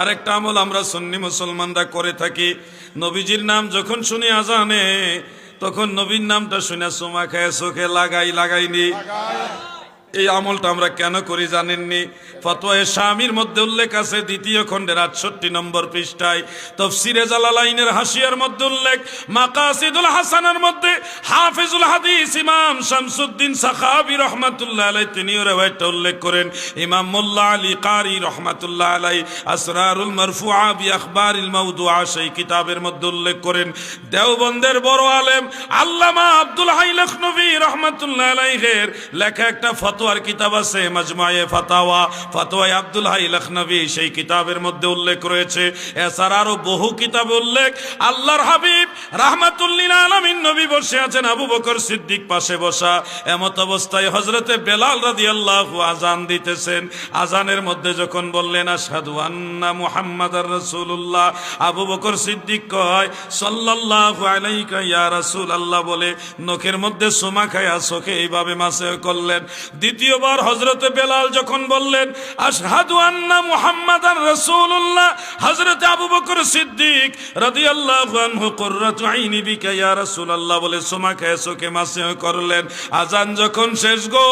আরেকটা আমল আমরা সন্নি মুসলমানরা করে থাকি। নবীজির নাম যখন শুনি আজানে, তখন নবীর নামটা শুনে সোমা খায়, চোখে লাগাই, লাগাইনি। এই আমলটা আমরা কেন করি জানেননি? ফতোয়ে স্বামীর মধ্যে উল্লেখ আছে, দ্বিতীয় খণ্ডের আটষট্টি নম্বর পৃষ্ঠায়। তফসিরে জালালাইনের হাসিয়ার মধ্যে উল্লেখ, মাকাসিদুল হাসানের মধ্যে হাফিজুল হাদিস ইমাম শামসুদ্দিন সাখাবি রহমাতুল্লাহ আলাই তিনিও রেওয়ায়তটা উল্লেখ করেন। ইমাম মোল্লা আলী কারি রহমাতুল্লাহ আলাই আসরারুল মারফুআ বি আখবারিল মাউদুআ, সেই কিতাবের মধ্যে উল্লেখ করেন, দেওবন্দের বড় আলেম আল্লামা আব্দুল হাই লখনবী রহমাতুল্লাহ আলাইহের লেখা একটা ফতোয়ার কিতাব আছে, মাজমায়ে ফাতাওয়া, ফতোয়ায় আব্দুল হাই লখনবী, সেই কিতাবের মধ্যে উল্লেখ রয়েছে। এছাড়া আরও বহু কিতাব উল্লেখ। আল্লাহর হাবিব রাহমাতুল্লিল আলামিন নবী বসে আছেন, আবু বকর সিদ্দিক পাশে বসা। এমত অবস্থায় হজরতে বেলাল রাদিয়াল্লাহু আজান দিতেছেন। আজানের মধ্যে যখন বললেন, আশহাদু আন্না মুহাম্মাদার রাসূলুল্লাহ আবু বকর সিদ্দিক কয়, সাল্লাল্লাহু আলাইকা ইয়া রাসূলুল্লাহ বলে, নখের মধ্যে সোমা খায়া চোখে এইভাবে মাসে করলেন। দ্বিতীয়বার হজরতে বেলাল যখন বললেন, আশহাদু আন্না মুহাম্মাদার রাসূলুল্লাহ। হযরতে আবু বকর সিদ্দিক রাদিয়াল্লাহু আনহু, কুররাতু আইনি বিকা ইয়া রাসূলুল্লাহ। বলে, সোমা সোকে মাসে করলেন? আজান যখন শেষ গো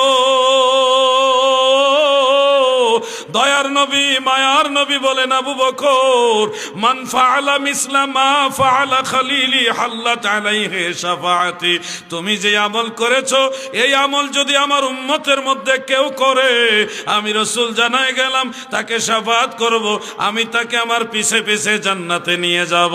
দয়ার নবী, মায়ার নবী বলেন আবু বকর, মান ফাআলা মিসলা মা ফাআলা খলিলি হাল্লাত আলাইহি শাফাআতি। তুমি যে আমল করেছ, এই আমল যদি আমার উম্মতের মধ্যে কেউ করে, আমি রসুল জানাই গেলাম, তাকে শাফাত করব, আমি তাকে আমার পিছে পিছে জান্নাতে নিয়ে যাব।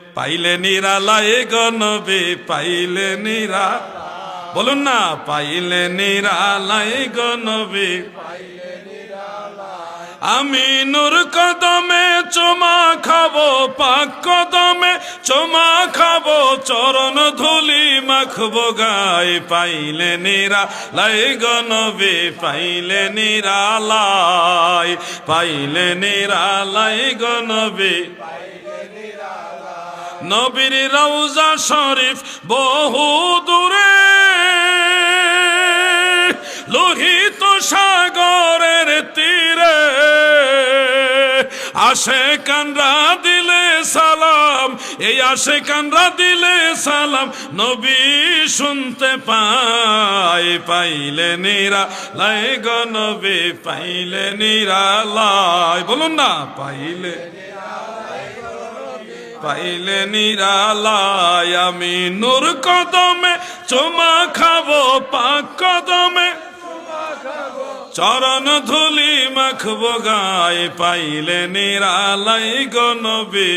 পাইলে নিরালায় গনবে পাইলে নিরা। বলুন না, পাইলে নিরালায় গনবে আমি নূর কদমে চমা খাব, পাক কদমে চমা খাব, চরণ ধুলি মাখবো গাই। পাইলে নিরা লাই গনবে পাইলে নিরালাই পাইলে নিরালাই গনবে নবীর রওজা শরীফ বহু দূরে। লোহিত সাগরের তীরে। আসে কানরা দিলে সালাম, এই আসে কানরা দিলে সালাম, নবী শুনতে পাই, পাইলে নিরা লাই গো নবী, পাইলে নিরা লাই। বলুন না, পাইলে পাইলে নিরালায় আমি নূর কদমে, চমা খাব পাক কদমে। চরণ ধুলি মাখবো গায়ে, পাইলে নিরালাই গনবে